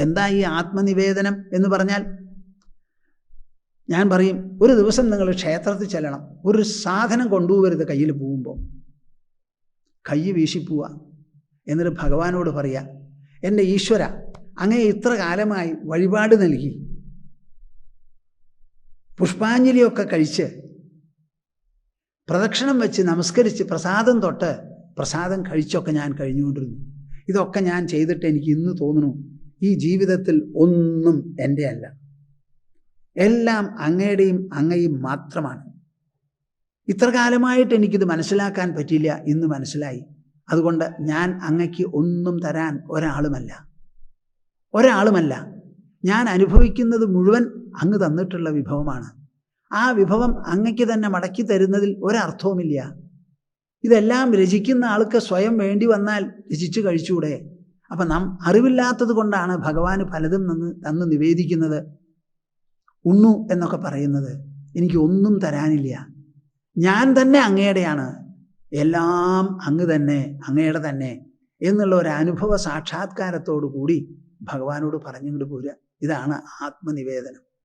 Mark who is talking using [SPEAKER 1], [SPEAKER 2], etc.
[SPEAKER 1] എന്താ ഈ ആത്മനിവേദനം എന്ന് പറഞ്ഞാൽ? ഞാൻ പറയും ഒരു ദിവസം നിങ്ങൾ ക്ഷേത്രത്തിൽ ചെല്ലണം ഒരു സാധനം കൊണ്ടുപോകരുത് കയ്യിൽ പോകുമ്പോൾ. കൈ വീശിപ്പോവുക എന്നിട്ട് ഭഗവാനോട് പറയുക എന്റെ ഈശ്വര അങ്ങേ ഇത്ര കാലമായി വഴിപാട് നൽകി. പുഷ്പാഞ്ജലിയൊക്കെ കഴിച്ച് പ്രദക്ഷിണം വെച്ച് നമസ്കരിച്ച് പ്രസാദം തൊട്ട് പ്രസാദം കഴിച്ചൊക്കെ ഞാൻ കഴിഞ്ഞുകൊണ്ടിരുന്നു. ഇതൊക്കെ ഞാൻ ചെയ്തിട്ട് എനിക്ക് ഇന്ന് തോന്നുന്നു ഈ ജീവിതത്തിൽ ഒന്നും എന്റെ അല്ല. എല്ലാം അങ്ങയുടെയും അങ്ങയും മാത്രമാണ്. ഇത്ര കാലമായിട്ട് എനിക്കിത് മനസ്സിലാക്കാൻ പറ്റിയില്ല ഇന്ന് മനസ്സിലായി. അതുകൊണ്ട് ഞാൻ അങ്ങയ്ക്ക് ഒന്നും തരാൻ ഒരാളുമല്ല. ഒരാളുമല്ല. ഞാൻ അനുഭവിക്കുന്നത് മുഴുവൻ അങ്ങ് തന്നിട്ടുള്ള വിഭവമാണ്. ആ വിഭവം അങ്ങയ്ക്ക് തന്നെ മടക്കി തരുന്നതിൽ ഒരർത്ഥവുമില്ല. ഇതെല്ലാം രചിക്കുന്ന ആൾക്ക് സ്വയം വേണ്ടി വന്നാൽ രചിച്ചു കഴിച്ചൂടെ? അപ്പം നാം അറിവില്ലാത്തത് കൊണ്ടാണ് ഭഗവാന് പലതും നിന്ന് തന്ന് നിവേദിക്കുന്നത്. ഉണ്ണു എന്നൊക്കെ പറയുന്നത്. എനിക്ക് ഒന്നും തരാനില്ല. ഞാൻ തന്നെ അങ്ങയുടെയാണ് എല്ലാം അങ്ങ് തന്നെ അങ്ങയുടെ തന്നെ എന്നുള്ള ഒരു അനുഭവ സാക്ഷാത്കാരത്തോടു കൂടി ഭഗവാനോട് പറഞ്ഞുകൊണ്ട് പോരുക. ഇതാണ് ആത്മനിവേദനം.